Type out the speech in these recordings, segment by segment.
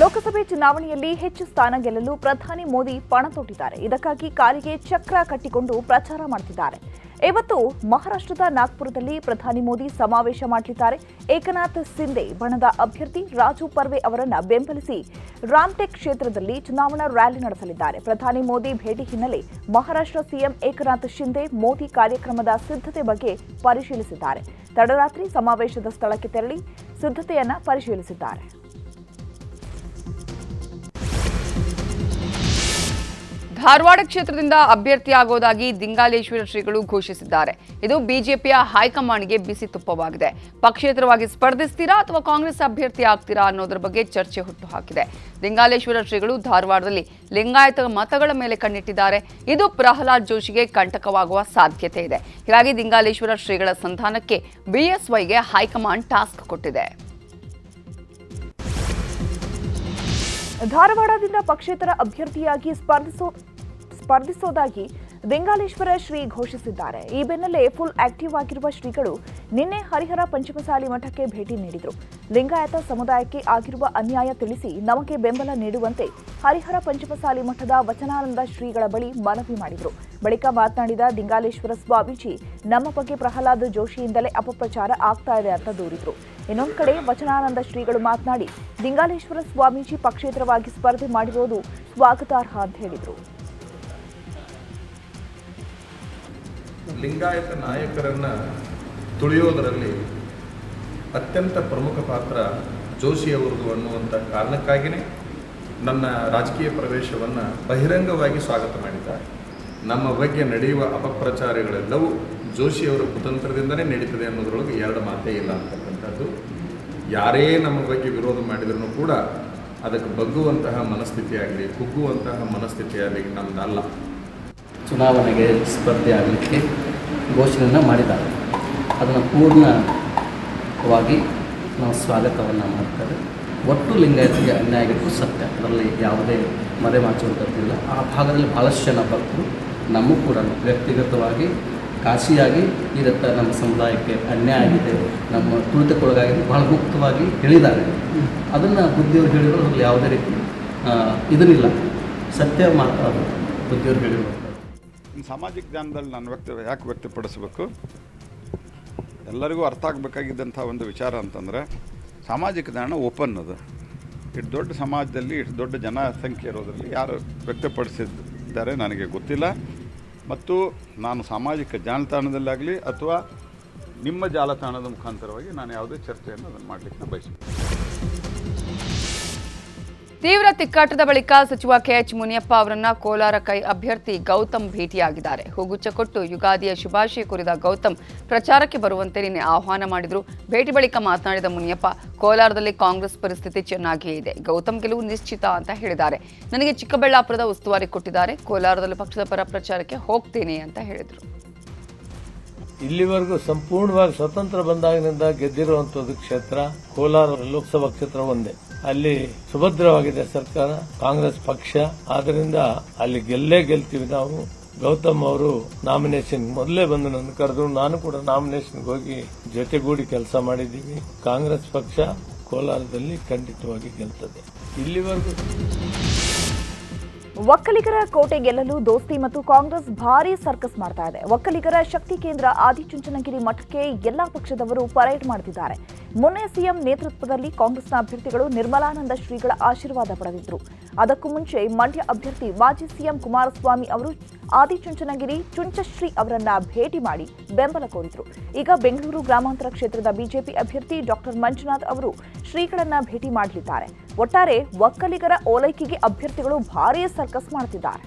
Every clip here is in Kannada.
ಲೋಕಸಭೆ ಚುನಾವಣೆಯಲ್ಲಿ ಹೆಚ್ಚು ಸ್ಥಾನ ಗೆಲ್ಲಲು ಪ್ರಧಾನಿ ಮೋದಿ ಪಣ ತೊಟ್ಟಿದ್ದಾರೆ ಇದಕ್ಕಾಗಿ ಕಾಲಿಗೆ ಚಕ್ರ ಕಟ್ಟಿಕೊಂಡು ಪ್ರಚಾರ ಮಾಡುತ್ತಿದ್ದಾರೆ ಇವತ್ತು ಮಹಾರಾಷ್ಟ್ರದ ನಾಗ್ಪುರದಲ್ಲಿ ಪ್ರಧಾನಿ ಮೋದಿ ಸಮಾವೇಶ ಮಾಡಲಿದ್ದಾರೆ. ಏಕನಾಥ್ ಸಿಂಧೆ ಬಣದ ಅಭ್ಯರ್ಥಿ ರಾಜು ಪರ್ವೆ ಅವರನ್ನು ಬೆಂಬಲಿಸಿ ರಾಮ್ಟೆಕ್ ಕ್ಷೇತ್ರದಲ್ಲಿ ಚುನಾವಣಾ ರ್ಯಾಲಿ ನಡೆಸಲಿದ್ದಾರೆ. ಪ್ರಧಾನಿ ಮೋದಿ ಭೇಟಿ ಹಿನ್ನೆಲೆ ಮಹಾರಾಷ್ಟ್ರ ಸಿಎಂ ಏಕನಾಥ್ ಶಿಂದೆ ಮೋದಿ ಕಾರ್ಯಕ್ರಮದ ಸಿದ್ಧತೆ ಬಗ್ಗೆ ಪರಿಶೀಲಿಸಿದ್ದಾರೆ. ತಡರಾತ್ರಿ ಸಮಾವೇಶದ ಸ್ಥಳಕ್ಕೆ ತೆರಳಿ ಸಿದ್ಧತೆಯನ್ನು ಪರಿಶೀಲಿಸಿದ್ದಾರೆ. ಧಾರವಾಡ ಕ್ಷೇತ್ರದಿಂದ ಅಭ್ಯರ್ಥಿಯಾಗುವುದಾಗಿ ದಿಂಗಾಲೇಶ್ವರ ಶ್ರೀಗಳು ಘೋಷಿಸಿದ್ದಾರೆ. ಇದು ಬಿಜೆಪಿಯ ಹೈಕಮಾಂಡ್ಗೆ ಬಿಸಿ ತುಪ್ಪವಾಗಿದೆ. ಪಕ್ಷೇತರವಾಗಿ ಸ್ಪರ್ಧಿಸ್ತೀರಾ ಅಥವಾ ಕಾಂಗ್ರೆಸ್ ಅಭ್ಯರ್ಥಿ ಆಗ್ತೀರಾ ಅನ್ನೋದರ ಬಗ್ಗೆ ಚರ್ಚೆ ಹುಟ್ಟುಹಾಕಿದೆ. ದಿಂಗಾಲೇಶ್ವರ ಶ್ರೀಗಳು ಧಾರವಾಡದಲ್ಲಿ ಲಿಂಗಾಯತ ಮತಗಳ ಮೇಲೆ ಕಣ್ಣಿಟ್ಟಿದ್ದಾರೆ. ಇದು ಪ್ರಹ್ಲಾದ್ ಜೋಶಿಗೆ ಕಂಟಕವಾಗುವ ಸಾಧ್ಯತೆ ಇದೆ. ಹೀಗಾಗಿ ದಿಂಗಾಲೇಶ್ವರ ಶ್ರೀಗಳ ಸಂಧಾನಕ್ಕೆ ಬಿಎಸ್ವೈಗೆ ಹೈಕಮಾಂಡ್ ಟಾಸ್ಕ್ ಕೊಟ್ಟಿದೆ. ಧಾರವಾಡದಿಂದ ಪಕ್ಷೇತರ ಅಭ್ಯರ್ಥಿಯಾಗಿ ಸ್ಪರ್ಧಿಸೋ ಸ್ಪರ್ಧಿಸೋದಾಗಿ ದಿಂಗಾಲೇಶ್ವರ ಶ್ರೀ ಘೋಷಿಸಿದ್ದಾರೆ. ಈ ಬೆನ್ನಲ್ಲೇ ಫುಲ್ ಆಕ್ಟಿವ್ ಆಗಿರುವ ಶ್ರೀಗಳು ನಿನ್ನೆ ಹರಿಹರ ಪಂಚಮಸಾಲಿ ಮಠಕ್ಕೆ ಭೇಟಿ ನೀಡಿದರು. ಲಿಂಗಾಯತ ಸಮುದಾಯಕ್ಕೆ ಆಗಿರುವ ಅನ್ಯಾಯ ತಿಳಿಸಿ ನಮಗೆ ಬೆಂಬಲ ನೀಡುವಂತೆ ಹರಿಹರ ಪಂಚಮಸಾಲಿ ಮಠದ ವಚನಾನಂದ ಶ್ರೀಗಳ ಬಳಿ ಮನವಿ ಮಾಡಿದರು. ಬಳಿಕ ಮಾತನಾಡಿದ ಲಿಂಗಾಲೇಶ್ವರ ಸ್ವಾಮೀಜಿ, ನಮ್ಮ ಬಗ್ಗೆ ಪ್ರಹ್ಲಾದ್ ಜೋಶಿಯಿಂದಲೇ ಅಪಪ್ರಚಾರ ಆಗ್ತಾ ಇದೆ ಅಂತ ದೂರಿದರು. ಇನ್ನೊಂದು ಕಡೆ ವಚನಾನಂದ ಶ್ರೀಗಳು ಮಾತನಾಡಿ ದಿಂಗಾಲೇಶ್ವರ ಸ್ವಾಮೀಜಿ ಪಕ್ಷೇತರವಾಗಿ ಸ್ಪರ್ಧೆ ಮಾಡಿರೋದು ಸ್ವಾಗತಾರ್ಹ ಅಂತ ಹೇಳಿದರು. ಲಿಂಗಾಯತ ನಾಯಕರನ್ನ ತುಳಿಯೋದರಲ್ಲಿ ಅತ್ಯಂತ ಪ್ರಮುಖ ಪಾತ್ರ ಜೋಶಿಯವರದು ಅನ್ನುವಂಥ ಕಾರಣಕ್ಕಾಗಿಯೇ ನನ್ನ ರಾಜಕೀಯ ಪ್ರವೇಶವನ್ನು ಬಹಿರಂಗವಾಗಿ ಸ್ವಾಗತ ಮಾಡಿದ್ದಾರೆ. ನಮ್ಮ ಬಗ್ಗೆ ನಡೆಯುವ ಅಪಪ್ರಚಾರಗಳೆಲ್ಲವೂ ಜೋಶಿಯವರ ಕುತಂತ್ರದಿಂದಲೇ ನಡೀತದೆ ಅನ್ನೋದ್ರೊಳಗೆ ಎರಡು ಮಾತೇ ಇಲ್ಲ ಅಂತಕ್ಕಂಥದ್ದು. ಯಾರೇ ನಮ್ಮ ಬಗ್ಗೆ ವಿರೋಧ ಮಾಡಿದ್ರು ಕೂಡ ಅದಕ್ಕೆ ಬಗ್ಗುವಂತಹ ಮನಸ್ಥಿತಿ ಆಗಲಿ ಕುಗ್ಗುವಂತಹ ಮನಸ್ಥಿತಿ ಆಗಲಿ ನಮ್ಮದಲ್ಲ ಚುನಾವಣೆಗೆ ಸ್ಪರ್ಧೆ ಆಗಲಿಕ್ಕೆ ಘೋಷಣೆಯನ್ನು ಮಾಡಿದ್ದಾರೆ. ಅದನ್ನು ಪೂರ್ಣವಾಗಿ ನಾವು ಸ್ವಾಗತವನ್ನು ಮಾಡ್ತೇವೆ ಒಟ್ಟು ಲಿಂಗಾಯತಿಗೆ ಅನ್ಯಾಯ ಆಗಿದ್ದು ಸತ್ಯ. ಅದರಲ್ಲಿ ಯಾವುದೇ ಮರೆ ಮಾಚುವಂಥದ್ದಿಲ್ಲ ಆ ಭಾಗದಲ್ಲಿ ಭಾಳಷ್ಟು ಜನ ಭಕ್ತರು. ನಮಗೂ ಕೂಡ ವ್ಯಕ್ತಿಗತವಾಗಿ ಕಾಶಿಯಾಗಿ ಈ ರತ್ತ ನಮ್ಮ ಸಮುದಾಯಕ್ಕೆ ಅನ್ಯಾಯ ಆಗಿದೆ. ನಮ್ಮ ತುಳಿತಕ್ಕೊಳಗಾಗಿದೆ. ಬಹಳ ಮುಕ್ತವಾಗಿ ಹೇಳಿದ್ದಾರೆ. ಅದನ್ನು ಬುದ್ಧಿಯವರು ಹೇಳಿದ್ರು ಅದರಲ್ಲಿ ಯಾವುದೇ ರೀತಿ ಇದನ್ನಿಲ್ಲ. ಸತ್ಯ ಮಾತ್ರ ಬುದ್ಧಿಯವರು ಇನ್ನು ಸಾಮಾಜಿಕ ಜ್ಞಾನದಲ್ಲಿ ನಾನು ವ್ಯಕ್ತ, ಯಾಕೆ ವ್ಯಕ್ತಪಡಿಸಬೇಕು? ಎಲ್ಲರಿಗೂ ಅರ್ಥ ಆಗಬೇಕಾಗಿದ್ದಂಥ ಒಂದು ವಿಚಾರ ಅಂತಂದರೆ, ಸಾಮಾಜಿಕ ಜ್ಞಾನ ಓಪನ್ ಅದು. ಇಷ್ಟು ದೊಡ್ಡ ಸಮಾಜದಲ್ಲಿ ಇಷ್ಟು ದೊಡ್ಡ ಜನಸಂಖ್ಯೆ ಇರೋದರಲ್ಲಿ ಯಾರು ವ್ಯಕ್ತಪಡಿಸಿದ್ದಾರೆ ನನಗೆ ಗೊತ್ತಿಲ್ಲ. ಮತ್ತು ನಾನು ಸಾಮಾಜಿಕ ಜಾಲತಾಣದಲ್ಲಾಗಲಿ ಅಥವಾ ನಿಮ್ಮ ಜಾಲತಾಣದ ಮುಖಾಂತರವಾಗಿ ನಾನು ಯಾವುದೇ ಚರ್ಚೆಯನ್ನು ಅದನ್ನು ಮಾಡಲಿಕ್ಕೆ ಬಯಸ್ತೀನಿ ತೀವ್ರ ತಿಕ್ಕಾಟದ ಬಳಿಕ ಸಚಿವ ಕೆಎಚ್ ಮುನಿಯಪ್ಪ ಅವರನ್ನ ಕೋಲಾರ ಕೈ ಅಭ್ಯರ್ಥಿ ಗೌತಮ್ ಭೇಟಿಯಾಗಿದ್ದಾರೆ. ಹೂಗುಚ್ಚ ಕೊಟ್ಟು ಯುಗಾದಿಯ ಶುಭಾಶಯ ಕೋರಿದ ಗೌತಮ್ ಪ್ರಚಾರಕ್ಕೆ ಬರುವಂತೆ ನಿನ್ನೆ ಆಹ್ವಾನ ಮಾಡಿದ್ರು. ಭೇಟಿ ಬಳಿಕ ಮಾತನಾಡಿದ ಮುನಿಯಪ್ಪ, ಕೋಲಾರದಲ್ಲಿ ಕಾಂಗ್ರೆಸ್ ಪರಿಸ್ಥಿತಿ ಚೆನ್ನಾಗಿಯೇ ಇದೆ. ಗೌತಮ್ ಗೆಲುವು ನಿಶ್ಚಿತ ಅಂತ ಹೇಳಿದ್ದಾರೆ. ನನಗೆ ಚಿಕ್ಕಬಳ್ಳಾಪುರದ ಉಸ್ತುವಾರಿ ಕೊಟ್ಟಿದ್ದಾರೆ. ಕೋಲಾರದಲ್ಲಿ ಪಕ್ಷದ ಪರ ಪ್ರಚಾರಕ್ಕೆ ಹೋಗ್ತೇನೆ ಅಂತ ಹೇಳಿದರು. ಇಲ್ಲಿವರೆಗೂ ಸಂಪೂರ್ಣವಾಗಿ ಸ್ವತಂತ್ರ ಬಂದಾಗಿನಿಂದ ಗೆದ್ದಿರುವಂತದ್ದು ಕ್ಷೇತ್ರ ಕೋಲಾರ ಲೋಕಸಭಾ ಕ್ಷೇತ್ರ ಒಂದೇ. ಅಲ್ಲಿ ಸುಭದ್ರವಾಗಿದೆ ಸರ್ಕಾರ, ಕಾಂಗ್ರೆಸ್ ಪಕ್ಷ. ಆದ್ದರಿಂದ ಅಲ್ಲಿ ಗೆಲ್ಲೇ ಗೆಲ್ತೀವಿ ನಾವು. ಗೌತಮ್ ಅವರು ನಾಮಿನೇಷನ್ ಮೊದಲೇ ಬಂದು ನನ್ನ ಕರೆದ್ರು. ನಾನು ಕೂಡ ನಾಮಿನೇಷನ್ಗೆ ಹೋಗಿ ಜೊತೆಗೂಡಿ ಕೆಲಸ ಮಾಡಿದ್ದೀವಿ. ಕಾಂಗ್ರೆಸ್ ಪಕ್ಷ ಕೋಲಾರದಲ್ಲಿ ಖಂಡಿತವಾಗಿ ಗೆಲ್ತದೆ. ಇಲ್ಲಿವರೆಗೂ ಒಕ್ಕಲಿಗರ ಕೋಟೆ ಗೆಲ್ಲಲು ದೋಸ್ತಿ ಮತ್ತು ಕಾಂಗ್ರೆಸ್ ಭಾರೀ ಸರ್ಕಸ್ ಮಾಡ್ತಾ ಇದೆ. ಒಕ್ಕಲಿಗರ ಶಕ್ತಿ ಕೇಂದ್ರ ಆದಿಚುಂಚನಗಿರಿ ಮಠಕ್ಕೆ ಎಲ್ಲಾ ಪಕ್ಷದವರು ಪರೇಡ್ ಮಾಡುತ್ತಿದ್ದಾರೆ ಮೊನ್ನೆ ಸಿಎಂ ನೇತೃತ್ವದಲ್ಲಿ ಕಾಂಗ್ರೆಸ್ನ ಅಭ್ಯರ್ಥಿಗಳು ನಿರ್ಮಲಾನಂದ ಶ್ರೀಗಳ ಆಶೀರ್ವಾದ ಪಡೆದಿದ್ರು. ಅದಕ್ಕೂ ಮುಂಚೆ ಮಂಡ್ಯ ಅಭ್ಯರ್ಥಿ ಮಾಜಿ ಸಿಎಂ ಕುಮಾರಸ್ವಾಮಿ ಅವರು ಆದಿಚುಂಚನಗಿರಿ ಚುಂಚಶ್ರೀ ಅವರನ್ನ ಭೇಟಿ ಮಾಡಿ ಬೆಂಬಲ ಕೋರಿದ್ರು. ಈಗ ಬೆಂಗಳೂರು ಗ್ರಾಮಾಂತರ ಕ್ಷೇತ್ರದ ಬಿಜೆಪಿ ಅಭ್ಯರ್ಥಿ ಡಾಕ್ಟರ್ ಮಂಜುನಾಥ್ ಅವರು ಶ್ರೀಗಳನ್ನ ಭೇಟಿ ಮಾಡಲಿದ್ದಾರೆ. ಒಟ್ಟಾರೆ ಒಕ್ಕಲಿಗರ ಓಲೈಕೆಗೆ ಅಭ್ಯರ್ಥಿಗಳು ಭಾರೀ ಸರ್ಕಸ್ ಮಾಡುತ್ತಿದ್ದಾರೆ.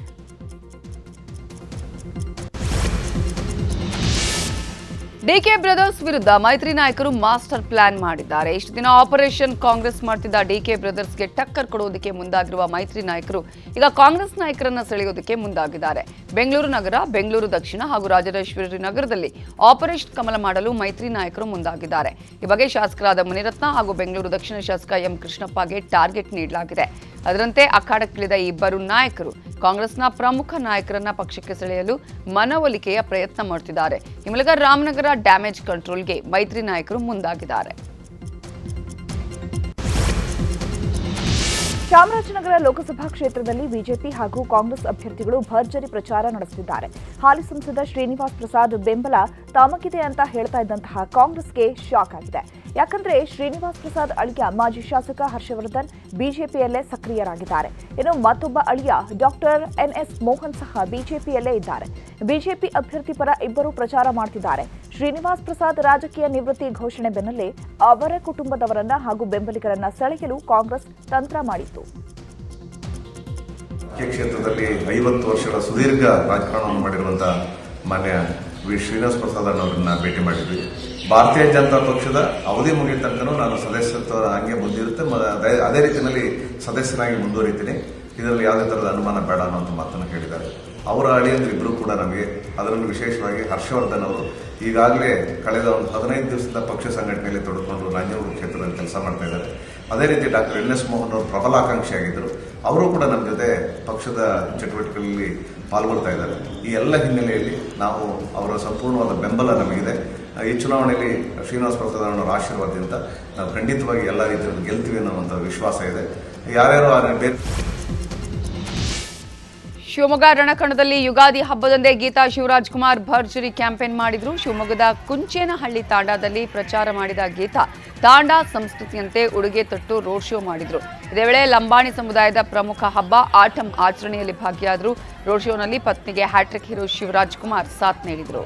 ಡಿಕೆ ಬ್ರದರ್ಸ್ ವಿರುದ್ಧ ಮೈತ್ರಿ ನಾಯಕರು ಮಾಸ್ಟರ್ ಪ್ಲಾನ್ ಮಾಡಿದ್ದಾರೆ. ಇಷ್ಟು ದಿನ ಆಪರೇಷನ್ ಕಾಂಗ್ರೆಸ್ ಮಾಡ್ತಿದ್ದ ಡಿಕೆ ಬ್ರದರ್ಸ್ಗೆ ಟಕ್ಕರ್ ಕೊಡುವುದಕ್ಕೆ ಮುಂದಾಗಿರುವ ಮೈತ್ರಿ ನಾಯಕರು ಈಗ ಕಾಂಗ್ರೆಸ್ ನಾಯಕರನ್ನ ಸೆಳೆಯೋದಕ್ಕೆ ಮುಂದಾಗಿದ್ದಾರೆ. ಬೆಂಗಳೂರು ನಗರ, ಬೆಂಗಳೂರು ದಕ್ಷಿಣ ಹಾಗೂ ರಾಜರಾಜೇಶ್ವರಿ ನಗರದಲ್ಲಿ ಆಪರೇಷನ್ ಕಮಲ ಮಾಡಲು ಮೈತ್ರಿ ನಾಯಕರು ಮುಂದಾಗಿದ್ದಾರೆ. ಈ ಬಗ್ಗೆ ಶಾಸಕರಾದ ಮುನಿರತ್ನ ಹಾಗೂ ಬೆಂಗಳೂರು ದಕ್ಷಿಣ ಶಾಸಕ ಎಂ ಕೃಷ್ಣಪ್ಪಗೆ ಟಾರ್ಗೆಟ್ ನೀಡಲಾಗಿದೆ. ಅದರಂತೆ ಅಖಾಡಕ್ಕಿಳಿದ ಇಬ್ಬರು ನಾಯಕರು ಕಾಂಗ್ರೆಸ್ನ ಪ್ರಮುಖ ನಾಯಕರನ್ನ ಪಕ್ಷಕ್ಕೆ ಸೆಳೆಯಲು ಮನವೊಲಿಕೆಯ ಪ್ರಯತ್ನ ಮಾಡುತ್ತಿದ್ದಾರೆ ಈ ಮೂಲಕ ರಾಮನಗರ ಡ್ಯಾಮೇಜ್ ಕಂಟ್ರೋಲ್ಗೆ ಮೈತ್ರಿ ನಾಯಕರು ಮುಂದಾಗಿದ್ದಾರೆ. ಚಾಮರಾಜನಗರ ಲೋಕಸಭಾ ಕ್ಷೇತ್ರದಲ್ಲಿ ಬಿಜೆಪಿ ಹಾಗೂ ಕಾಂಗ್ರೆಸ್ ಅಭ್ಯರ್ಥಿಗಳು ಭರ್ಜರಿ ಪ್ರಚಾರ ನಡೆಸುತ್ತಿದ್ದಾರೆ. ಹಾಲಿ ಸಂಸದ ಶ್ರೀನಿವಾಸ್ ಪ್ರಸಾದ್ ಬೆಂಬಲ ತಾಮಕಿದೆ ಅಂತ ಹೇಳ್ತಾ ಇದ್ದಂತಹ ಕಾಂಗ್ರೆಸ್ಗೆ ಶಾಕ್ ಆಗಿದೆ. ಯಾಕಂದ್ರೆ ಶ್ರೀನಿವಾಸ್ ಪ್ರಸಾದ್ ಅಳಿಯ ಮಾಜಿ ಶಾಸಕ ಹರ್ಷವರ್ಧನ್ ಬಿಜೆಪಿಯಲ್ಲೇ ಸಕ್ರಿಯರಾಗಿದ್ದಾರೆ. ಇನ್ನು ಮತ್ತೊಬ್ಬ ಅಳಿಯ ಡಾಕ್ಟರ್ ಎನ್ಎಸ್ ಮೋಹನ್ ಸಹ ಬಿಜೆಪಿಯಲ್ಲೇ ಇದ್ದಾರೆ. ಬಿಜೆಪಿ ಅಭ್ಯರ್ಥಿ ಪರ ಇಬ್ಬರು ಪ್ರಚಾರ ಮಾಡ್ತಿದ್ದಾರೆ. ಶ್ರೀನಿವಾಸ್ ಪ್ರಸಾದ್ ರಾಜಕೀಯ ನಿವೃತ್ತಿ ಘೋಷಣೆ ಬೆನ್ನಲ್ಲೇ ಅವರ ಕುಟುಂಬದವರನ್ನ ಹಾಗೂ ಬೆಂಬಲಿಗರನ್ನ ಸೆಳೆಯಲು ಕಾಂಗ್ರೆಸ್ ತಂತ್ರ ಮಾಡಿತ್ತು. ಕ್ಷೇತ್ರದಲ್ಲಿ ಐವತ್ತು ವರ್ಷಗಳ ಸುದೀರ್ಘ ರಾಜಕಾರಣವನ್ನು ಮಾಡಿರುವಂಥ ಮಾನ್ಯ ವಿ. ಶ್ರೀನಿವಾಸ ಪ್ರಸಾದ್ ಅವರನ್ನ ಭೇಟಿ ಮಾಡಿದ್ವಿ. ಭಾರತೀಯ ಜನತಾ ಪಕ್ಷದ ಅವಧಿ ಮುಗಿದ ತನಕನೂ ನಾನು ಸದಸ್ಯತ್ವ ಹಂಗೆ ಮುಂದಿರುತ್ತೆ. ಅದೇ ರೀತಿಯಲ್ಲಿ ಸದಸ್ಯನಾಗಿ ಮುಂದುವರಿತೀನಿ. ಇದರಲ್ಲಿ ಯಾವುದೇ ಥರದ ಅನುಮಾನ ಬೇಡ ಅನ್ನೋಂಥ ಮಾತನ್ನು ಹೇಳಿದ್ದಾರೆ. ಅವರ ಅಳಿಯಂದ್ರೆ ಇಬ್ಬರು ಕೂಡ ನಮಗೆ ಅದರಲ್ಲೂ ವಿಶೇಷವಾಗಿ ಹರ್ಷವರ್ಧನ್ ಅವರು ಈಗಾಗಲೇ ಕಳೆದ ಒಂದು ಹದಿನೈದು ದಿವಸದ ಪಕ್ಷ ಸಂಘಟನೆಯಲ್ಲಿ ತೊಡಕೊಂಡು ನಂಜನಗೂಡು ಕ್ಷೇತ್ರದಲ್ಲಿ ಕೆಲಸ ಮಾಡ್ತಾ ಇದ್ದಾರೆ. ಅದೇ ರೀತಿ ಡಾಕ್ಟರ್ ಎನ್ ಎಸ್ ಮೋಹನ್ ಅವರು ಪ್ರಬಲ ಆಕಾಂಕ್ಷಿಯಾಗಿದ್ದರು ಅವರು ಕೂಡ ನಮ್ಮ ಜೊತೆ ಪಕ್ಷದ ಚಟುವಟಿಕೆಗಳಲ್ಲಿ ಪಾಲ್ಗೊಳ್ತಾ ಇದ್ದಾರೆ. ಈ ಎಲ್ಲ ಹಿನ್ನೆಲೆಯಲ್ಲಿ ನಾವು ಅವರ ಸಂಪೂರ್ಣವಾದ ಬೆಂಬಲ ನಮಗಿದೆ. ಈ ಚುನಾವಣೆಯಲ್ಲಿ ಶ್ರೀನಿವಾಸ ಪ್ರಸಾದ್ ಅವರ ಆಶೀರ್ವಾದದಿಂದ ನಾವು ಖಂಡಿತವಾಗಿ ಎಲ್ಲ ರೀತಿಯಲ್ಲಿ ಗೆಲ್ತೀವಿ ಅನ್ನುವಂಥ ವಿಶ್ವಾಸ ಇದೆ. ಯಾರ್ಯಾರು ಶಿವಮೊಗ್ಗ ರಣಕಣದಲ್ಲಿ ಯುಗಾದಿ ಹಬ್ಬದಂದೇ ಗೀತಾ ಶಿವರಾಜ್ ಕುಮಾರ್ ಭರ್ಜರಿ ಕ್ಯಾಂಪೇನ್ ಮಾಡಿದ್ರು. ಶಿವಮೊಗ್ಗದ ಕುಂಚೇನಹಳ್ಳಿ ತಾಂಡಾದಲ್ಲಿ ಪ್ರಚಾರ ಮಾಡಿದ ಗೀತಾ ತಾಂಡಾ ಸಂಸ್ಕೃತಿಯಂತೆ ಉಡುಗೆ ತೊಟ್ಟು ರೋಡ್ ಶೋ ಮಾಡಿದ್ರು. ಇದೇ ವೇಳೆ ಲಂಬಾಣಿ ಸಮುದಾಯದ ಪ್ರಮುಖ ಹಬ್ಬ ಆಟಂ ಆಚರಣೆಯಲ್ಲಿ ಭಾಗಿಯಾದರು. ರೋಡ್ ಶೋನಲ್ಲಿ ಪತ್ನಿಗೆ ಹ್ಯಾಟ್ರಿಕ್ ಹೀರೋ ಶಿವರಾಜ್ ಕುಮಾರ್ ಸಾಥ್ ನೀಡಿದರು.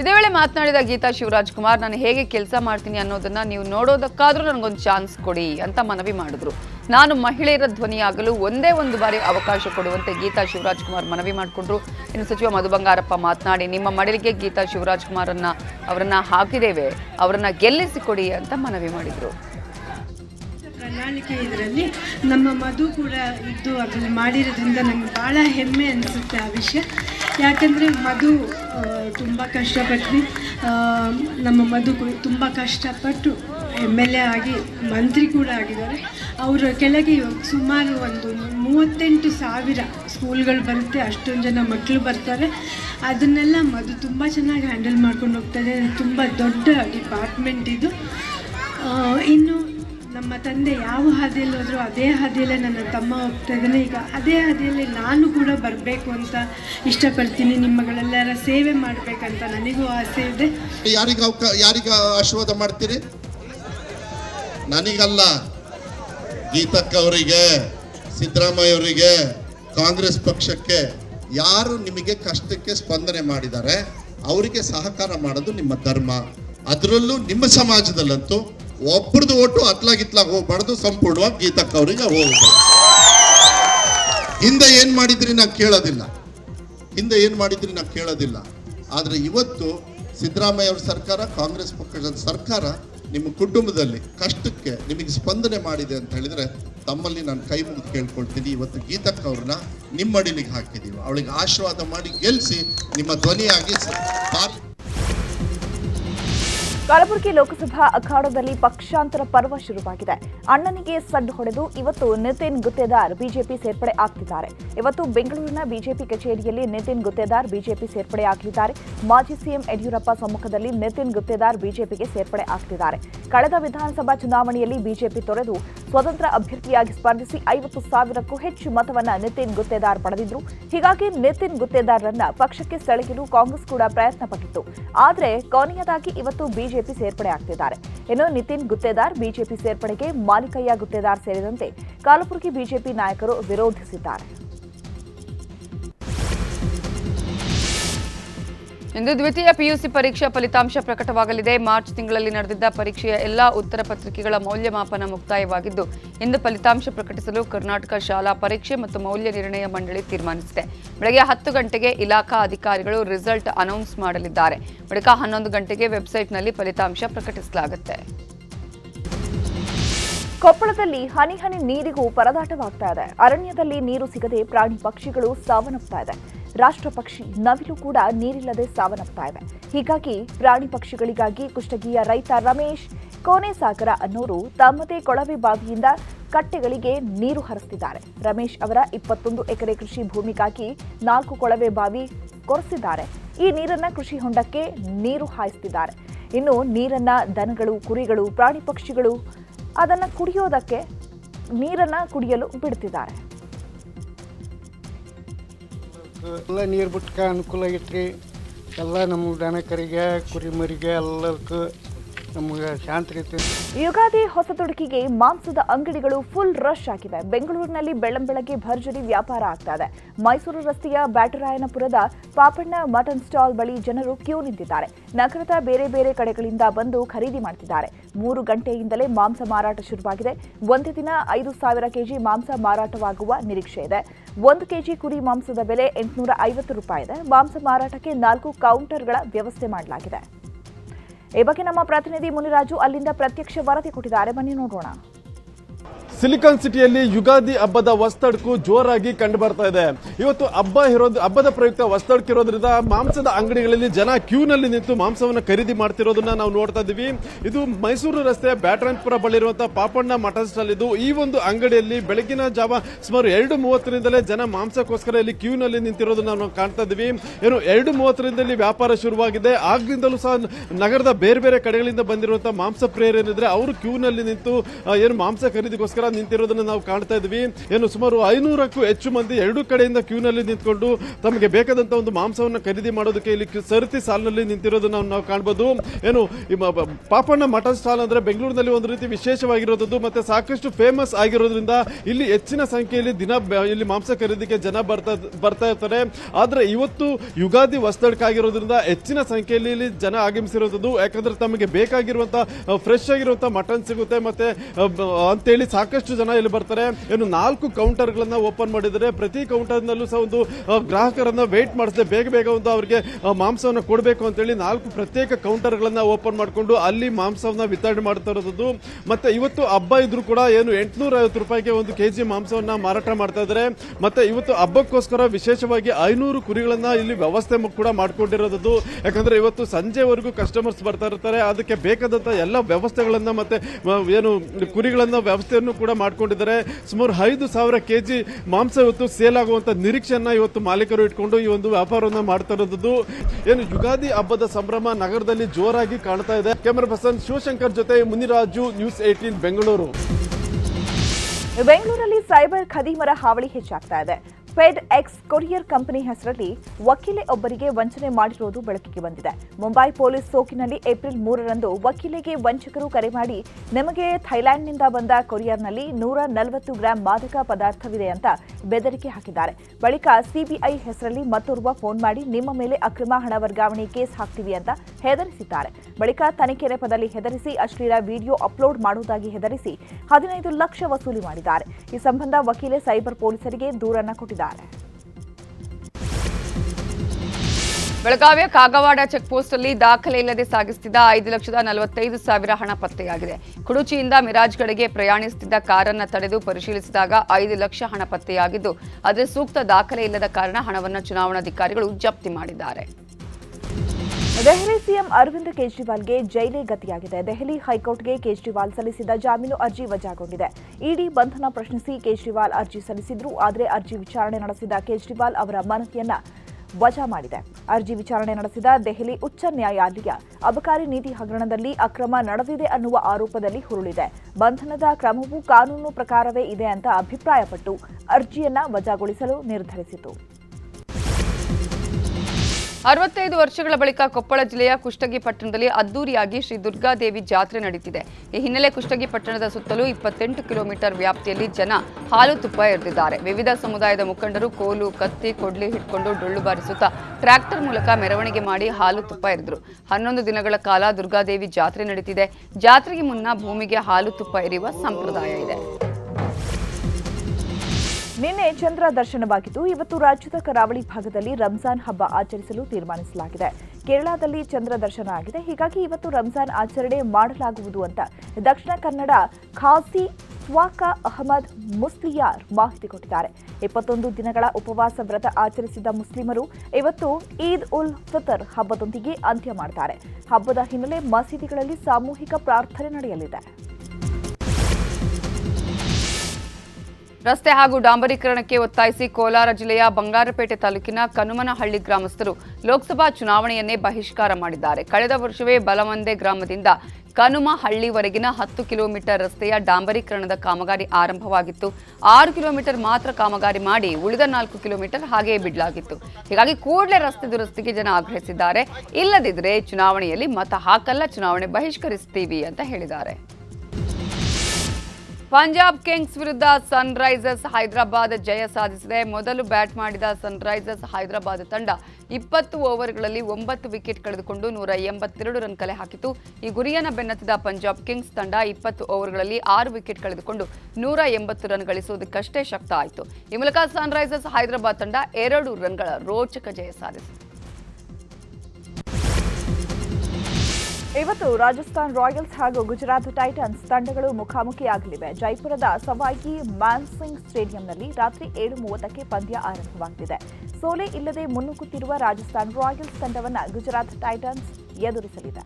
ಇದೇ ವೇಳೆ ಮಾತನಾಡಿದ ಗೀತಾ ಶಿವರಾಜ್ ಕುಮಾರ್, ನಾನು ಹೇಗೆ ಕೆಲಸ ಮಾಡ್ತೀನಿ ಅನ್ನೋದನ್ನ ನೀವು ನೋಡೋದಕ್ಕಾದ್ರೂ ನನಗೊಂದು ಚಾನ್ಸ್ ಕೊಡಿ ಅಂತ ಮನವಿ ಮಾಡಿದ್ರು. ನಾನು ಮಹಿಳೆಯರ ಧ್ವನಿಯಾಗಲು ಒಂದೇ ಒಂದು ಬಾರಿ ಅವಕಾಶ ಕೊಡುವಂತೆ ಗೀತಾ ಶಿವರಾಜ್ ಕುಮಾರ್ ಮನವಿ ಮಾಡಿಕೊಂಡ್ರು. ಇನ್ನು ಸಚಿವ ಮಧು ಬಂಗಾರಪ್ಪ ಮಾತನಾಡಿ, ನಿಮ್ಮ ಮಡಲಿಗೆ ಗೀತಾ ಶಿವರಾಜ್ ಕುಮಾರನ್ನ, ಅವರನ್ನ ಹಾಕಿದ್ದೇವೆ, ಅವರನ್ನ ಗೆಲ್ಲಿಸಿಕೊಡಿ ಅಂತ ಮನವಿ ಮಾಡಿದ್ರು. ಪ್ರಣಾಳಿಕೆ ಇದರಲ್ಲಿ. ನಮ್ಮ ಮಧು ಕೂಡ ಇದ್ದು ಅದನ್ನು ಮಾಡಿರೋದ್ರಿಂದ ನಮ್ಗೆ ಭಾಳ ಹೆಮ್ಮೆ ಅನಿಸುತ್ತೆ ಆ ವಿಷಯ. ಯಾಕಂದರೆ ಮಧು ತುಂಬ ಕಷ್ಟಪಟ್ಟು ನಮ್ಮ ಮಧು ತುಂಬ ಕಷ್ಟಪಟ್ಟು ಎಂ ಎಲ್ ಎ ಆಗಿ ಮಂತ್ರಿ ಕೂಡ ಆಗಿದ್ದಾರೆ. ಅವರ ಕೆಳಗೆ ಸುಮಾರು ಒಂದು ಮೂವತ್ತೆಂಟು ಸಾವಿರ ಸ್ಕೂಲ್ಗಳು ಬರುತ್ತೆ, ಅಷ್ಟೊಂದು ಜನ ಮಕ್ಕಳು ಬರ್ತಾರೆ. ಅದನ್ನೆಲ್ಲ ಮದು ತುಂಬ ಚೆನ್ನಾಗಿ ಹ್ಯಾಂಡಲ್ ಮಾಡ್ಕೊಂಡು ಹೋಗ್ತಾರೆ ತುಂಬ ದೊಡ್ಡ ಡಿಪಾರ್ಟ್ಮೆಂಟ್ ಇದು. ಇನ್ನು ನಮ್ಮ ತಂದೆ ಯಾವ ಹಾದಿಯಲ್ಲಿ ಹೋದರೂ ಅದೇ ಹಾದಿಯಲ್ಲೇ ನನ್ನ ತಮ್ಮ ಹೋಗ್ತಾ ಇದ್ದಾನೆ. ಈಗ ಅದೇ ಹಾದಿಯಲ್ಲಿ ನಾನು ಕೂಡ ಬರಬೇಕು ಅಂತ ಇಷ್ಟಪಡ್ತೀನಿ. ನಿಮ್ಮಗಳೆಲ್ಲರ ಸೇವೆ ಮಾಡಬೇಕಂತ ನನಗೂ ಆಸೆ ಇದೆ. ಯಾರಿಗ ಯಾರಿಗ ಆಶೀರ್ವಾದ ಮಾಡ್ತೀರಿ? ನನಗಲ್ಲ. ಗೀತಕ್ಕ ಅವರಿಗೆ ಸಿದ್ದರಾಮಯ್ಯ ಅವರಿಗೆ ಕಾಂಗ್ರೆಸ್ ಪಕ್ಷಕ್ಕೆ ಯಾರು ನಿಮಗೆ ಕಷ್ಟಕ್ಕೆ ಸ್ಪಂದನೆ ಮಾಡಿದ್ದಾರೆ, ಅವರಿಗೆ ಸಹಕಾರ ಮಾಡೋದು ನಿಮ್ಮ ಧರ್ಮ. ಅದರಲ್ಲೂ ನಿಮ್ಮ ಸಮಾಜದಲ್ಲಂತೂ ಒಬ್ಬರದು ಓಟು ಅತ್ಲಾಗಿತ್ಲಾಗ ಹೋಗ್ಬಾರ್ದು, ಸಂಪೂರ್ಣವಾಗಿ ಗೀತಕ್ಕ ಅವರಿಗೆ ಹೋಗ್ಬೋದು ಹಿಂದೆ ಏನು ಮಾಡಿದ್ರಿ ನಾನು ಕೇಳೋದಿಲ್ಲ. ಹಿಂದೆ ಏನು ಮಾಡಿದ್ರಿ ನಾವು ಕೇಳೋದಿಲ್ಲ. ಆದರೆ ಇವತ್ತು ಸಿದ್ದರಾಮಯ್ಯ ಅವ್ರ ಸರ್ಕಾರ, ಕಾಂಗ್ರೆಸ್ ಪಕ್ಷದ ಸರ್ಕಾರ ನಿಮ್ಮ ಕುಟುಂಬದಲ್ಲಿ ಕಷ್ಟಕ್ಕೆ ನಿಮಗೆ ಸ್ಪಂದನೆ ಮಾಡಿದೆ ಅಂತ ಹೇಳಿದ್ರೆ ತಮ್ಮಲ್ಲಿ ನಾನು ಕೈ ಮುಗಿದು ಕೇಳ್ಕೊಳ್ತೀನಿ. ಇವತ್ತು ಗೀತಕ್ಕ ಅವ್ರನ್ನ ನಿಮ್ಮ ಅಡಿಲಿಗೆ ಹಾಕಿದ್ದೀವಿ. ಅವಳಿಗೆ ಆಶೀರ್ವಾದ ಮಾಡಿ ಗೆಲ್ಲಿಸಿ ನಿಮ್ಮ ಧ್ವನಿಯಾಗಿ ಕಲಬುರಗಿ ಲೋಕಸಭಾ ಅಖಾಡದಲ್ಲಿ ಪಕ್ಷಾಂತರ ಪರ್ವ ಶುರುವಾಗಿದೆ. ಅಣ್ಣನಿಗೆ ಸಡ್ಡು ಹೊಡೆದು ಇವತ್ತು ನಿತಿನ್ ಗುತ್ತೇದಾರ್ ಬಿಜೆಪಿ ಸೇರ್ಪಡೆ ಆಗ್ತಿದ್ದಾರೆ. ಇವತ್ತು ಬೆಂಗಳೂರಿನ ಬಿಜೆಪಿ ಕಚೇರಿಯಲ್ಲಿ ನಿತಿನ್ ಗುತ್ತೇದಾರ್ ಬಿಜೆಪಿ ಸೇರ್ಪಡೆ ಆಗಲಿದ್ದಾರೆ. ಮಾಜಿ ಸಿಎಂ ಯಡಿಯೂರಪ್ಪ ಸಮ್ಮುಖದಲ್ಲಿ ನಿತಿನ್ ಗುತ್ತೇದಾರ್ ಬಿಜೆಪಿಗೆ ಸೇರ್ಪಡೆ ಆಗ್ತಿದ್ದಾರೆ. ಕಳೆದ ವಿಧಾನಸಭಾ ಚುನಾವಣೆಯಲ್ಲಿ ಬಿಜೆಪಿ ತೊರೆದು ಸ್ವತಂತ್ರ ಅಭ್ಯರ್ಥಿಯಾಗಿ ಸ್ಪರ್ಧಿಸಿ ಐವತ್ತು ಸಾವಿರಕ್ಕೂ ಹೆಚ್ಚು ಮತವನ್ನ ನಿತಿನ್ ಗುತ್ತೇದಾರ್ ಪಡೆದಿದ್ರು. ಹೀಗಾಗಿ ನಿತಿನ್ ಗುತ್ತೇದಾರ್ರನ್ನ ಪಕ್ಷಕ್ಕೆ ಸೆಳೆಯಲು ಕಾಂಗ್ರೆಸ್ ಕೂಡ ಪ್ರಯತ್ನ ಪಟ್ಟಿತ್ತು ಆದರೆ ಕೊನೆಯದಾಗಿ ಇವತ್ತು ಬಿಜೆಪಿ ಸೇರ್ಪಡೆ ಆಗ್ತಿದ್ದಾರೆ. ಇನ್ನು ನಿತಿನ್ ಗುತ್ತೇದಾರ್ ಬಿಜೆಪಿ ಸೇರ್ಪಡೆಗೆ ಮಾಲಿಕಯ್ಯ ಗುತ್ತೇದಾರ್ ಸೇರಿದಂತೆ ಕಲಬುರಗಿ ಬಿಜೆಪಿ ನಾಯಕರು ವಿರೋಧಿಸಿದ್ದಾರೆ. ಇಂದು ದ್ವಿತೀಯ ಪಿಯುಸಿ ಪರೀಕ್ಷಾ ಫಲಿತಾಂಶ ಪ್ರಕಟವಾಗಲಿದೆ. ಮಾರ್ಚ್ ತಿಂಗಳಲ್ಲಿ ನಡೆದಿದ್ದ ಪರೀಕ್ಷೆಯ ಎಲ್ಲಾ ಉತ್ತರ ಪತ್ರಿಕೆಗಳ ಮೌಲ್ಯಮಾಪನ ಮುಕ್ತಾಯವಾಗಿದ್ದು, ಇಂದು ಫಲಿತಾಂಶ ಪ್ರಕಟಿಸಲು ಕರ್ನಾಟಕ ಶಾಲಾ ಪರೀಕ್ಷೆ ಮತ್ತು ಮೌಲ್ಯ ನಿರ್ಣಯ ಮಂಡಳಿ ತೀರ್ಮಾನಿಸಿದೆ. ಬೆಳಗ್ಗೆ ಹತ್ತು ಗಂಟೆಗೆ ಇಲಾಖಾ ಅಧಿಕಾರಿಗಳು ರಿಸಲ್ಟ್ ಅನೌನ್ಸ್ ಮಾಡಲಿದ್ದಾರೆ. ಬಳಿಕ ಹನ್ನೊಂದು ಗಂಟೆಗೆ ವೆಬ್ಸೈಟ್ನಲ್ಲಿ ಫಲಿತಾಂಶ ಪ್ರಕಟಿಸಲಾಗುತ್ತೆ. ಕೊಪ್ಪಳದಲ್ಲಿ ಹನಿ ಹನಿ ನೀರಿಗೂ ಪರದಾಟವಾಗ್ತಾ ಇದೆ. ಅರಣ್ಯದಲ್ಲಿ ನೀರು ಸಿಗದೆ ಪ್ರಾಣಿ ಪಕ್ಷಿಗಳು ಸಾವನ್ನಪ್ತಾ ಇದೆ. ರಾಷ್ಟ್ರ ಪಕ್ಷಿ ನವಿಲು ಕೂಡ ನೀರಿಲ್ಲದೆ ಸಾವನ್ನಪ್ತಾ ಇವೆ. ಹೀಗಾಗಿ ಪ್ರಾಣಿ ಪಕ್ಷಿಗಳಿಗಾಗಿ ಕುಷ್ಟಗಿಯ ರೈತ ರಮೇಶ್ ಕೋನೆಸಾಗರ ಅನ್ನೋರು ತಮ್ಮದೇ ಕೊಳವೆ ಬಾವಿಯಿಂದ ಕಟ್ಟೆಗಳಿಗೆ ನೀರು ಹರಿಸ್ತಿದ್ದಾರೆ. ರಮೇಶ್ ಅವರ ಇಪ್ಪತ್ತೊಂದು ಎಕರೆ ಕೃಷಿ ಭೂಮಿಗಾಗಿ ನಾಲ್ಕು ಕೊಳವೆ ಬಾವಿ ಕೊರೆಸಿದ್ದಾರೆ. ಈ ನೀರನ್ನ ಕೃಷಿ ಹೊಂಡಕ್ಕೆ ನೀರು ಹಾಯಿಸ್ತಿದ್ದಾರೆ. ಇನ್ನು ನೀರನ್ನ ದನಗಳು, ಕುರಿಗಳು, ಪ್ರಾಣಿ ಪಕ್ಷಿಗಳು ಅದನ್ನು ಕುಡಿಯೋದಕ್ಕೆ ನೀರನ್ನ ಕುಡಿಯಲು ಬಿಡ್ತಿದ್ದಾರೆ. ಎಲ್ಲ ನೀರು ಬಿಟ್ಕ ಅನುಕೂಲ ಆಗೈತ್ರಿ. ಎಲ್ಲ ನಮ್ಮ ದನಕರಿಗೆ ಕುರಿಮರಿಗೆ ಎಲ್ಲದಕ್ಕೂ ನಮ್ಗೆ ಶಾಂತಿ ರೀತಿ ಯುಗಾದಿ ಹೊಸತೊಡಕಿಗೆ ಮಾಂಸದ ಅಂಗಡಿಗಳು ಫುಲ್ ರಶ್ ಆಗಿವೆ. ಬೆಂಗಳೂರಿನಲ್ಲಿ ಬೆಳ್ಳಂಬೆಳಗ್ಗೆ ಭರ್ಜರಿ ವ್ಯಾಪಾರ ಆಗ್ತಾ ಇದೆ. ಮೈಸೂರು ರಸ್ತೆಯ ಬ್ಯಾಟರಾಯನಪುರದ ಪಾಪಣ್ಣ ಮಟನ್ ಸ್ಟಾಲ್ ಬಳಿ ಜನರು ಕ್ಯೂ ನಿಂತಿದ್ದಾರೆ. ನಗರದ ಬೇರೆ ಬೇರೆ ಕಡೆಗಳಿಂದ ಬಂದು ಖರೀದಿ ಮಾಡ್ತಿದ್ದಾರೆ. ಮೂರು ಗಂಟೆಯಿಂದಲೇ ಮಾಂಸ ಮಾರಾಟ ಶುರುವಾಗಿದೆ. ಒಂದೇ ದಿನ ಐದು ಸಾವಿರ ಕೆಜಿ ಮಾಂಸ ಮಾರಾಟವಾಗುವ ನಿರೀಕ್ಷೆ ಇದೆ. ಒಂದು ಕೆಜಿ ಕುರಿ ಮಾಂಸದ ಬೆಲೆ ಎಂಟುನೂರ ಐವತ್ತು ರೂಪಾಯಿ ಇದೆ. ಮಾಂಸ ಮಾರಾಟಕ್ಕೆ ನಾಲ್ಕು ಕೌಂಟರ್ಗಳ ವ್ಯವಸ್ಥೆ ಮಾಡಲಾಗಿದೆ. ಈ ಬಗ್ಗೆ ನಮ್ಮ ಪ್ರತಿನಿಧಿ ಮುನಿರಾಜು ಅಲ್ಲಿಂದ ಪ್ರತ್ಯಕ್ಷ ವರದಿ ಕೊಟ್ಟಿದ್ದಾರೆ. ಬನ್ನಿ ನೋಡೋಣ. ಸಿಲಿಕಾನ್ ಸಿಟಿಯಲ್ಲಿ ಯುಗಾದಿ ಹಬ್ಬದ ವಸ್ತಡ್ಕು ಜೋರಾಗಿ ಕಂಡು ಬರ್ತಾ ಇದೆ. ಇವತ್ತು ಹಬ್ಬ ಇರೋದು ಹಬ್ಬದ ಪ್ರಯುಕ್ತ ಒಸ್ತಡ್ಕಿರೋದ್ರಿಂದ ಮಾಂಸದ ಅಂಗಡಿಗಳಲ್ಲಿ ಜನ ಕ್ಯೂನಲ್ಲಿ ನಿಂತು ಮಾಂಸವನ್ನು ಖರೀದಿ ಮಾಡ್ತಿರೋದನ್ನ ನಾವು ನೋಡ್ತಾ ಇದ್ದೀವಿ. ಇದು ಮೈಸೂರು ರಸ್ತೆಯ ಬ್ಯಾಟ್ರಾನ್ಪುರ ಬಳಿ ಇರುವಂತಹ ಪಾಪಣ್ಣ ಮಟನ್ ಸ್ಟಾಲ್ ಇದು ಈ ಒಂದು ಅಂಗಡಿಯಲ್ಲಿ ಬೆಳಗಿನ ಜಾವ ಸುಮಾರು ಎರಡು ಮೂವತ್ತರಿಂದಲೇ ಜನ ಮಾಂಸಕ್ಕೋಸ್ಕರ ಇಲ್ಲಿ ಕ್ಯೂನಲ್ಲಿ ನಿಂತಿರೋದನ್ನ ನಾವು ಕಾಣ್ತಾ ಇದ್ದೀವಿ. ಏನು ಎರಡು ಮೂವತ್ತರಿಂದಲೇ ವ್ಯಾಪಾರ ಶುರುವಾಗಿದೆ. ಆಗ್ಲಿಂದಲೂ ಸಹ ನಗರದ ಬೇರೆ ಬೇರೆ ಕಡೆಗಳಿಂದ ಬಂದಿರುವಂತಹ ಮಾಂಸ ಪ್ರೇರೇನಿದ್ರೆ ಅವರು ಕ್ಯೂನಲ್ಲಿ ನಿಂತು ಏನು ಮಾಂಸ ಖರೀದಿಗೋಸ್ಕರ ನಿಂತಿರೋದನ್ನ ನಾವು ಕಾಣ್ತಾ ಇದ್ವಿ ಏನು ಸುಮಾರು ಐನೂರಕ್ಕೂ ಹೆಚ್ಚು ಮಂದಿ ಎರಡು ಕಡೆಯಿಂದ ಕ್ಯೂನಲ್ಲಿ ನಿಂತ್ಕೊಂಡು ತಮಗೆ ಬೇಕಾದಂತ ಒಂದು ಮಾಂಸವನ್ನು ಖರೀದಿ ಮಾಡೋದಕ್ಕೆ ಇಲ್ಲಿ ಸರತಿ ಸಾಲಿನಲ್ಲಿ ನಿಂತಿರೋದನ್ನ ನಾವು- ಕಾಣಬಹುದು ಏನು ಪಾಪಣ್ಣ ಮಟನ್ ಸ್ಟಾಲ್ ಅಂದ್ರೆ ಬೆಂಗಳೂರಿನಲ್ಲಿ ಒಂದು ರೀತಿ ವಿಶೇಷವಾಗಿರೋದು ಮತ್ತೆ ಸಾಕಷ್ಟು ಫೇಮಸ್ ಆಗಿರೋದ್ರಿಂದ ಇಲ್ಲಿ ಹೆಚ್ಚಿನ ಸಂಖ್ಯೆಯಲ್ಲಿ ದಿನ ಇಲ್ಲಿ ಮಾಂಸ ಖರೀದಿಗೆ ಜನ ಬರ್ತಾ ಬರ್ತಾ ಇರ್ತಾರೆ. ಆದ್ರೆ ಇವತ್ತು ಯುಗಾದಿ ವಸ್ತಡ್ಕಾಗಿರೋದ್ರಿಂದ ಹೆಚ್ಚಿನ ಸಂಖ್ಯೆಯಲ್ಲಿ ಇಲ್ಲಿ ಜನ ಆಗಮಿಸಿರೋದು ಯಾಕಂದ್ರೆ ತಮಗೆ ಬೇಕಾಗಿರುವಂತಹ ಫ್ರೆಶ್ ಆಗಿರುವಂತಹ ಮಟನ್ ಸಿಗುತ್ತೆ. ಮತ್ತೆ ಅಂತೇಳಿ ಸಾಕಷ್ಟು ಜನ ಇಲ್ಲಿ ಬರ್ತಾರೆ? ಏನು ನಾಲ್ಕು ಕೌಂಟರ್ ಗಳನ್ನ ಓಪನ್ ಮಾಡಿದರೆ ಪ್ರತಿ ಕೌಂಟರ್ನಲ್ಲೂ ಸಹ ಒಂದು ಗ್ರಾಹಕರನ್ನ ವೇಟ್ ಮಾಡಿಸದೆ ಬೇಗ ಬೇಗ ಒಂದು ಅವರಿಗೆ ಮಾಂಸವನ್ನು ಕೊಡಬೇಕು ಅಂತೇಳಿ ನಾಲ್ಕು ಪ್ರತ್ಯೇಕ ಕೌಂಟರ್ ಗಳನ್ನ ಓಪನ್ ಮಾಡಿಕೊಂಡು ಅಲ್ಲಿ ಮಾಂಸವನ್ನ ವಿತರಣೆ ಮಾಡ್ತಾ ಇರೋದು ಮತ್ತೆ ಇವತ್ತು ಹಬ್ಬ ಇದ್ರೂ ಕೂಡ ಏನು ಎಂಟುನೂರ ಐವತ್ತು ರೂಪಾಯಿಗೆ ಒಂದು ಕೆಜಿ ಮಾಂಸವನ್ನ ಮಾರಾಟ ಮಾಡ್ತಾ ಇದ್ದಾರೆ. ಮತ್ತೆ ಇವತ್ತು ಹಬ್ಬಕ್ಕೋಸ್ಕರ ವಿಶೇಷವಾಗಿ ಐನೂರು ಕುರಿಗಳನ್ನ ಇಲ್ಲಿ ವ್ಯವಸ್ಥೆ ಕೂಡ ಮಾಡಿಕೊಂಡಿರೋದು ಯಾಕಂದ್ರೆ ಇವತ್ತು ಸಂಜೆವರೆಗೂ ಕಸ್ಟಮರ್ಸ್ ಬರ್ತಾ ಇರ್ತಾರೆ. ಅದಕ್ಕೆ ಬೇಕಾದಂತ ಎಲ್ಲ ವ್ಯವಸ್ಥೆಗಳನ್ನ ಮತ್ತೆ ಏನು ಕುರಿಗಳನ್ನ ವ್ಯವಸ್ಥೆಯನ್ನು ಕೂಡ ಮಾಡ್ಕೊಂಡಿದ್ದಾರೆ. ಸುಮಾರು ಐದು ಸಾವಿರ ಕೆಜಿ ಮಾಂಸ ಇವತ್ತು ಸೇಲ್ ಆಗುವಂತ ನಿರೀಕ್ಷೆಯನ್ನ ಇವತ್ತು ಮಾಲೀಕರು ಇಟ್ಕೊಂಡು ಈ ಒಂದು ವ್ಯಾಪಾರವನ್ನ ಮಾಡ್ತಾ ಇರೋದು ಏನು ಯುಗಾದಿ ಹಬ್ಬದ ಸಂಭ್ರಮ ನಗರದಲ್ಲಿ ಜೋರಾಗಿ ಕಾಣ್ತಾ ಇದೆ. ಕ್ಯಾಮರಾ ಪರ್ಸನ್ ಶಿವಶಂಕರ್ ಜೊತೆ ಮುನಿರಾಜು, ನ್ಯೂಸ್ ಏಟೀನ್ ಬೆಂಗಳೂರು. ಬೆಂಗಳೂರಲ್ಲಿ ಸೈಬರ್ ಖದೀಮರ ಹಾವಳಿ ಹೆಚ್ಚಾಗ್ತಾ ಇದೆ. ಫೆಡ್ ಎಕ್ಸ್ ಕೊರಿಯರ್ ಕಂಪನಿ ಹೆಸರಲ್ಲಿ ವಕೀಲೆ ಒಬ್ಬರಿಗೆ ವಂಚನೆ ಮಾಡಿರುವುದು ಬೆಳಕಿಗೆ ಬಂದಿದೆ. ಮುಂಬೈ ಪೊಲೀಸ್ ಸೋಕಿನಲ್ಲಿ ಏಪ್ರಿಲ್ ಮೂರರಂದು ವಕೀಲೆಗೆ ವಂಚಕರು ಕರೆ ಮಾಡಿ, ನಿಮಗೆ ಥೈಲ್ಯಾಂಡ್ನಿಂದ ಬಂದ ಕೊರಿಯರ್ನಲ್ಲಿ ನೂರ ನಲವತ್ತು ಗ್ರಾಂ ಮಾದಕ ಪದಾರ್ಥವಿದೆ ಅಂತ ಬೆದರಿಕೆ ಹಾಕಿದ್ದಾರೆ. ಬಳಿಕ ಸಿಬಿಐ ಹೆಸರಲ್ಲಿ ಮತ್ತೋರ್ವ ಫೋನ್ ಮಾಡಿ, ನಿಮ್ಮ ಮೇಲೆ ಅಕ್ರಮ ಹಣ ವರ್ಗಾವಣೆ ಕೇಸ್ ಹಾಕ್ತೀವಿ ಅಂತ ಹೆದರಿಸಿದ್ದಾರೆ. ಬಳಿಕ ತನಿಖೆ ನೆಪದಲ್ಲಿ ಹೆದರಿಸಿ, ಅಶ್ಲೀಲ ವಿಡಿಯೋ ಅಪ್ಲೋಡ್ ಮಾಡುವುದಾಗಿ ಹೆದರಿಸಿ, ಹದಿನೈದು ಲಕ್ಷ ವಸೂಲಿ ಮಾಡಿದ್ದಾರೆ. ಈ ಸಂಬಂಧ ವಕೀಲೆ ಸೈಬರ್ ಪೊಲೀಸರಿಗೆ ದೂರನ್ನು ಕೊಟ್ಟಿದ್ದಾರೆ. ಬೆಳಗಾವಿಯ ಕಾಗವಾಡ ಚೆಕ್ ಅಲ್ಲಿ ದಾಖಲೆ ಇಲ್ಲದೆ ಸಾಗಿಸುತ್ತಿದ್ದ ಐದು ಲಕ್ಷದ ನಲವತ್ತೈದು ಸಾವಿರ ಹಣ ಪತ್ತೆಯಾಗಿದೆ. ಕುಡುಚಿಯಿಂದ ಮಿರಾಜ್ಗಡೆಗೆ ಪ್ರಯಾಣಿಸುತ್ತಿದ್ದ ಕಾರನ್ನು ತಡೆದು ಪರಿಶೀಲಿಸಿದಾಗ ಐದು ಲಕ್ಷ ಹಣ ಪತ್ತೆಯಾಗಿದ್ದು ಆದರೆ ಸೂಕ್ತ ದಾಖಲೆ ಇಲ್ಲದ ಕಾರಣ ಹಣವನ್ನು ಚುನಾವಣಾಧಿಕಾರಿಗಳು ಜಪ್ತಿ ಮಾಡಿದ್ದಾರೆ. ದೆಹಲಿ ಸಿಎಂ ಅರವಿಂದ್ ಕೇಜ್ರಿವಾಲ್ಗೆ ಜೈಲೇ ಗತಿಯಾಗಿದೆ. ದೆಹಲಿ ಹೈಕೋರ್ಟ್ಗೆ ಕೇಜ್ರಿವಾಲ್ ಸಲ್ಲಿಸಿದ ಜಾಮೀನು ಅರ್ಜಿ ವಜಾಗೊಂಡಿದೆ. ಇಡಿ ಬಂಧನ ಪ್ರಶ್ನಿಸಿ ಕೇಜ್ರಿವಾಲ್ ಅರ್ಜಿ ಸಲ್ಲಿಸಿದ್ರು. ಆದರೆ ಅರ್ಜಿ ವಿಚಾರಣೆ ನಡೆಸಿದ ಕೇಜ್ರಿವಾಲ್ ಅವರ ಮನವಿಯನ್ನ ವಜಾ ಮಾಡಿದೆ. ಅರ್ಜಿ ವಿಚಾರಣೆ ನಡೆಸಿದ ದೆಹಲಿ ಉಚ್ಚ ನ್ಯಾಯಾಲಯ ಅಬಕಾರಿ ನೀತಿ ಹಗರಣದಲ್ಲಿ ಅಕ್ರಮ ನಡೆದಿದೆ ಅನ್ನುವ ಆರೋಪದಲ್ಲಿ ಹುರುಳಿದೆ. ಬಂಧನದ ಕ್ರಮವು ಕಾನೂನು ಪ್ರಕಾರವೇ ಇದೆ ಅಂತ ಅಭಿಪ್ರಾಯಪಟ್ಟು ಅರ್ಜಿಯನ್ನ ವಜಾಗೊಳಿಸಲು ನಿರ್ಧರಿಸಿತು. ಅರವತ್ತೈದು ವರ್ಷಗಳ ಬಳಿಕ ಕೊಪ್ಪಳ ಜಿಲ್ಲೆಯ ಕುಷ್ಟಗಿ ಪಟ್ಟಣದಲ್ಲಿ ಅದ್ದೂರಿಯಾಗಿ ಶ್ರೀ ದುರ್ಗಾದೇವಿ ಜಾತ್ರೆ ನಡೆಯುತ್ತಿದೆ ಈ ಹಿನ್ನೆಲೆ ಕುಷ್ಟಗಿ ಪಟ್ಟಣದ ಸುತ್ತಲೂ ಇಪ್ಪತ್ತೆಂಟು ಕಿಲೋಮೀಟರ್ ವ್ಯಾಪ್ತಿಯಲ್ಲಿ ಜನ ಹಾಲು ತುಪ್ಪ ಎರೆದಿದ್ದಾರೆ. ವಿವಿಧ ಸಮುದಾಯದ ಮುಖಂಡರು ಕೋಲು, ಕತ್ತಿ, ಕೊಡ್ಲಿ ಹಿಡ್ಕೊಂಡು ಡೊಳ್ಳು ಬಾರಿಸುತ್ತಾ ಟ್ರ್ಯಾಕ್ಟರ್ ಮೂಲಕ ಮೆರವಣಿಗೆ ಮಾಡಿ ಹಾಲು ತುಪ್ಪ ಎರೆದರು. ಹನ್ನೊಂದು ದಿನಗಳ ಕಾಲ ದುರ್ಗಾದೇವಿ ಜಾತ್ರೆ ನಡೆಯುತ್ತಿದೆ ಜಾತ್ರೆಗೆ ಮುನ್ನ ಭೂಮಿಗೆ ಹಾಲು ತುಪ್ಪ ಎರೆಯುವ ಸಂಪ್ರದಾಯ ಇದೆ. ನಿನ್ನೆ ಚಂದ್ರ ದರ್ಶನವಾಗಿದ್ದು, ಇವತ್ತು ರಾಜ್ಯದ ಕರಾವಳಿ ಭಾಗದಲ್ಲಿ ರಂಜಾನ್ ಹಬ್ಬ ಆಚರಿಸಲು ತೀರ್ಮಾನಿಸಲಾಗಿದೆ. ಕೇರಳದಲ್ಲಿ ಚಂದ್ರ ದರ್ಶನ ಆಗಿದೆ. ಹೀಗಾಗಿ ಇವತ್ತು ರಂಜಾನ್ ಆಚರಣೆ ಮಾಡಲಾಗುವುದು ಅಂತ ದಕ್ಷಿಣ ಕನ್ನಡ ಖಾಸಿ ಸ್ವಾಕ ಅಹಮದ್ ಮುಸ್ಲಿಯಾರ್ ಮಾಹಿತಿ ಕೊಟ್ಟಿದ್ದಾರೆ. ಇಪ್ಪತ್ತೊಂದು ದಿನಗಳ ಉಪವಾಸ ವ್ರತ ಆಚರಿಸಿದ ಮುಸ್ಲಿಮರು ಇವತ್ತು ಈದ್ ಉಲ್ ಫಿತರ್ ಹಬ್ಬದೊಂದಿಗೆ ಅಂತ್ಯ ಮಾಡ್ತಾರೆ. ಹಬ್ಬದ ಹಿನ್ನೆಲೆ ಮಸೀದಿಗಳಲ್ಲಿ ಸಾಮೂಹಿಕ ಪ್ರಾರ್ಥನೆ ನಡೆಯಲಿದೆ. ರಸ್ತೆ ಹಾಗೂ ಡಾಂಬರೀಕರಣಕ್ಕೆ ಒತ್ತಾಯಿಸಿ ಕೋಲಾರ ಜಿಲ್ಲೆಯ ಬಂಗಾರಪೇಟೆ ತಾಲೂಕಿನ ಕನುಮನಹಳ್ಳಿ ಗ್ರಾಮಸ್ಥರು ಲೋಕಸಭಾ ಚುನಾವಣೆಯನ್ನೇ ಬಹಿಷ್ಕಾರ ಮಾಡಿದ್ದಾರೆ. ಕಳೆದ ವರ್ಷವೇ ಬಲವಂದೆ ಗ್ರಾಮದಿಂದ ಕನುಮಹಳ್ಳಿವರೆಗಿನ ಹತ್ತು ಕಿಲೋಮೀಟರ್ ರಸ್ತೆಯ ಡಾಂಬರೀಕರಣದ ಕಾಮಗಾರಿ ಆರಂಭವಾಗಿತ್ತು. ಆರು ಕಿಲೋಮೀಟರ್ ಮಾತ್ರ ಕಾಮಗಾರಿ ಮಾಡಿ ಉಳಿದ ನಾಲ್ಕು ಕಿಲೋಮೀಟರ್ ಹಾಗೆಯೇ ಬಿಡಲಾಗಿತ್ತು. ಹೀಗಾಗಿ ಕೂಡಲೇ ರಸ್ತೆ ದುರಸ್ತಿಗೆ ಜನ ಆಗ್ರಹಿಸಿದ್ದಾರೆ. ಇಲ್ಲದಿದ್ದರೆ ಚುನಾವಣೆಯಲ್ಲಿ ಮತ ಹಾಕಲ್ಲ, ಚುನಾವಣೆ ಬಹಿಷ್ಕರಿಸ್ತೀವಿ ಅಂತ ಹೇಳಿದ್ದಾರೆ. ಪಂಜಾಬ್ ಕಿಂಗ್ಸ್ ವಿರುದ್ಧ ಸನ್ರೈಸರ್ಸ್ ಹೈದರಾಬಾದ್ ಜಯ ಸಾಧಿಸಿದೆ. ಮೊದಲು ಬ್ಯಾಟ್ ಮಾಡಿದ ಸನ್ರೈಸರ್ಸ್ ಹೈದರಾಬಾದ್ ತಂಡ ಇಪ್ಪತ್ತು ಓವರ್ಗಳಲ್ಲಿ ಒಂಬತ್ತು ವಿಕೆಟ್ ಕಳೆದುಕೊಂಡು ನೂರ ಎಂಬತ್ತೆರಡು ರನ್ ಕಲೆ ಹಾಕಿತು ಈ ಗುರಿಯನ್ನು ಬೆನ್ನತ್ತಿದ ಪಂಜಾಬ್ ಕಿಂಗ್ಸ್ ತಂಡ ಇಪ್ಪತ್ತು ಓವರ್ಗಳಲ್ಲಿ ಆರು ವಿಕೆಟ್ ಕಳೆದುಕೊಂಡು ನೂರ ಎಂಬತ್ತು ರನ್ ಗಳಿಸುವುದಕ್ಕಷ್ಟೇ ಶಕ್ತ ಆಯಿತು. ಈ ಮೂಲಕ ಸನ್ರೈಸರ್ಸ್ ಹೈದರಾಬಾದ್ ತಂಡ ಎರಡು ರನ್ಗಳ ರೋಚಕ ಜಯ ಸಾಧಿಸಿದೆ ಇವತ್ತು ರಾಜಸ್ಥಾನ್ ರಾಯಲ್ಸ್ ಹಾಗೂ ಗುಜರಾತ್ ಟೈಟನ್ಸ್ ತಂಡಗಳು ಮುಖಾಮುಖಿಯಾಗಲಿವೆ. ಜೈಪುರದ ಸವಾಯಿ ಮಾನ್ಸಿಂಗ್ ಸ್ಟೇಡಿಯಂನಲ್ಲಿ ರಾತ್ರಿ ಏಳು ಮೂವತ್ತಕ್ಕೆ ಪಂದ್ಯ ಆರಂಭವಾಗಲಿದೆ ಸೋಲೆ ಇಲ್ಲದೆ ಮುನ್ನುಗ್ಗುತ್ತಿರುವ ರಾಜಸ್ಥಾನ್ ರಾಯಲ್ಸ್ ತಂಡವನ್ನು ಗುಜರಾತ್ ಟೈಟನ್ಸ್ ಎದುರಿಸಲಿದೆ.